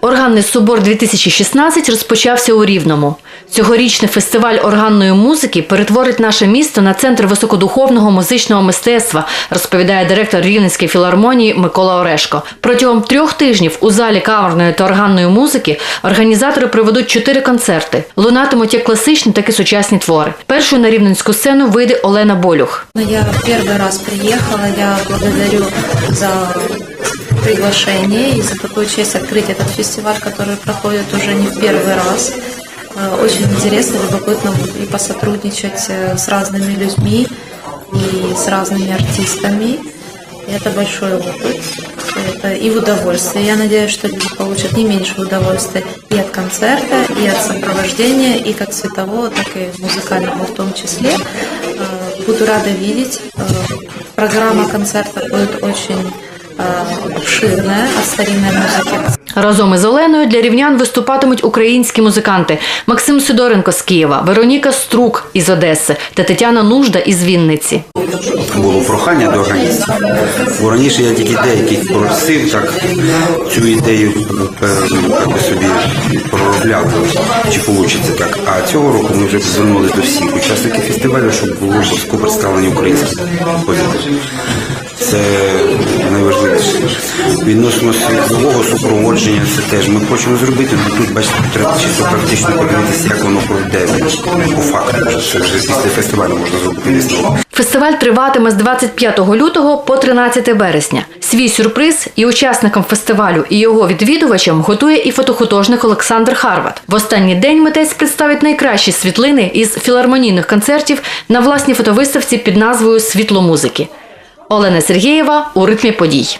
Органний собор 2016 розпочався у Рівному. Цьогорічний фестиваль органної музики перетворить наше місто на центр високодуховного музичного мистецтва, розповідає директор Рівненської філармонії Микола Орешко. Протягом трьох тижнів у залі камерної та органної музики організатори проведуть чотири концерти. Лунатимуть як класичні, так і сучасні твори. Першою на рівненську сцену вийде Олена Болюх. Ну, Я первый раз приехала, я благодарю за приглашение и за такую честь открыть этот фестиваль, который проходит уже не в первый раз. Э, Очень интересно, любопытно и посотрудничать э, с разными людьми и с разными артистами. Это большой опыт, это и удовольствие. Я надеюсь, что люди получат не меньше удовольствия и от концерта, и от сопровождения, и как светового, так и музыкального в том числе. Э, Буду рада видеть. Программа концерта будет очень обширная от старинной музыки Разом із Оленою для рівнян виступатимуть українські музиканти Максим Сидоренко з Києва, Вероніка Струк із Одеси та Тетяна Нужда із Вінниці. було прохання до органістів. Бо раніше я тільки деяких просив, так цю ідею е, би собі проробляв, чи вийде так. А цього року ми вже звернулися до всіх учасників фестивалю, щоб було представлені українські композитори. Це найважливіше. Відносно світлового супроводження, це теж ми хочемо зробити, але тут бачите, практично подивитися, як воно пройде по факту. Це вже після фестивалю можна зробити висновок. Фестиваль триватиме з 25 лютого по 13 вересня. Свій сюрприз і учасникам фестивалю, і його відвідувачам готує і фотохудожник Олександр Харват. В останній день митець представить найкращі світлини із філармонійних концертів на власній фотовиставці під назвою Світло музики. Олена Сергієва у ритмі подій.